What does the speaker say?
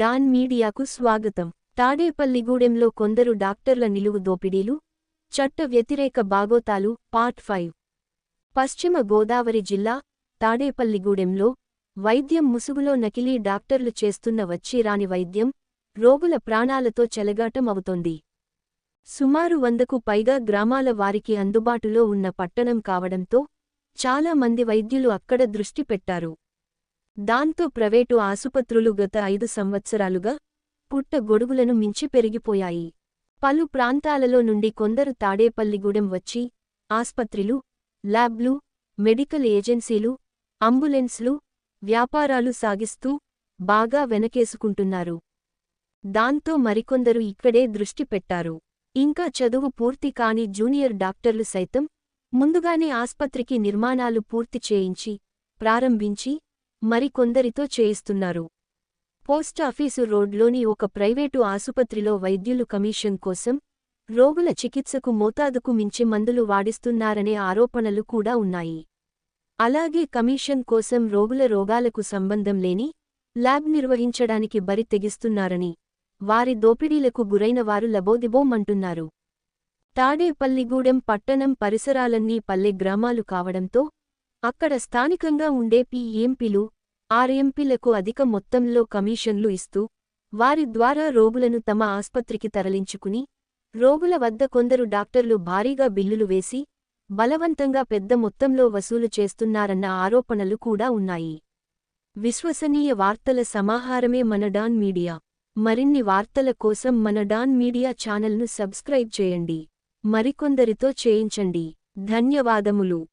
Don మీడియాకు స్వాగతం. తాడేపల్లిగూడెంలో కొందరు డాక్టర్ల నిలువు దోపిడీలు చట్ట వ్యతిరేక బాగోతాలు పార్ట్ ఫైవ్. పశ్చిమ గోదావరి జిల్లా తాడేపల్లిగూడెంలో వైద్యం ముసుగులో నకిలీ డాక్టర్లు చేస్తున్న వచ్చిరాని వైద్యం రోగుల ప్రాణాలతో చెలగాటం అవుతోంది. సుమారు వందకు పైగా గ్రామాల వారికి అందుబాటులో ఉన్న పట్టణం కావడంతో చాలా మంది వైద్యులు అక్కడ దృష్టి పెట్టారు. దాంతో ప్రైవేటు ఆసుపత్రులు గత ఐదు సంవత్సరాలుగా పుట్ట గొడుగులను మించి పెరిగిపోయాయి. పలు ప్రాంతాలలో నుండి కొందరు తాడేపల్లిగూడెం వచ్చి ఆస్పత్రులు ల్యాబ్లు మెడికల్ ఏజెన్సీలు అంబులెన్స్లు వ్యాపారాలు సాగిస్తూ బాగా వెనకేసుకుంటున్నారు. దాంతో మరికొందరు ఇక్కడే దృష్టి పెట్టారు. ఇంకా చదువు పూర్తి కాని జూనియర్ డాక్టర్లు సైతం ముందుగానే ఆస్పత్రికి నిర్మాణాలు పూర్తి చేయించి ప్రారంభించి మరికొందరితో చేయిస్తున్నారు. పోస్టాఫీసు రోడ్లోని ఒక ప్రైవేటు ఆసుపత్రిలో వైద్యులు కమిషన్ కోసం రోగుల చికిత్సకు మోతాదుకు మించి మందులు వాడిస్తున్నారనే ఆరోపణలు కూడా ఉన్నాయి. అలాగే కమిషన్ కోసం రోగుల రోగాలకు సంబంధం లేని ల్యాబ్ నిర్వహించడానికి బరి తెగిస్తున్నారని వారి దోపిడీలకు గురైన వారు లబోదిబోమంటున్నారు. తాడేపల్లిగూడెం పట్టణం పరిసరాలన్నీ పల్లె గ్రామాలు కావడంతో అక్కడ స్థానికంగా ఉండే పీఎంపీలు ఆర్ఎంపీలకు అధిక మొత్తంలో కమిషన్లు ఇస్తూ వారి ద్వారా రోగులను తమ ఆస్పత్రికి తరలించుకుని రోగుల వద్ద కొందరు డాక్టర్లు భారీగా బిల్లులు వేసి బలవంతంగా పెద్ద మొత్తంలో వసూలు చేస్తున్నారన్న ఆరోపణలు కూడా ఉన్నాయి. విశ్వసనీయ వార్తల సమాహారమే మన డాన్ మీడియా. మరిన్ని వార్తల కోసం మన డాన్ మీడియా ఛానల్ను సబ్స్క్రైబ్ చేయండి. మరికొందరితో చేయించండి. ధన్యవాదములు.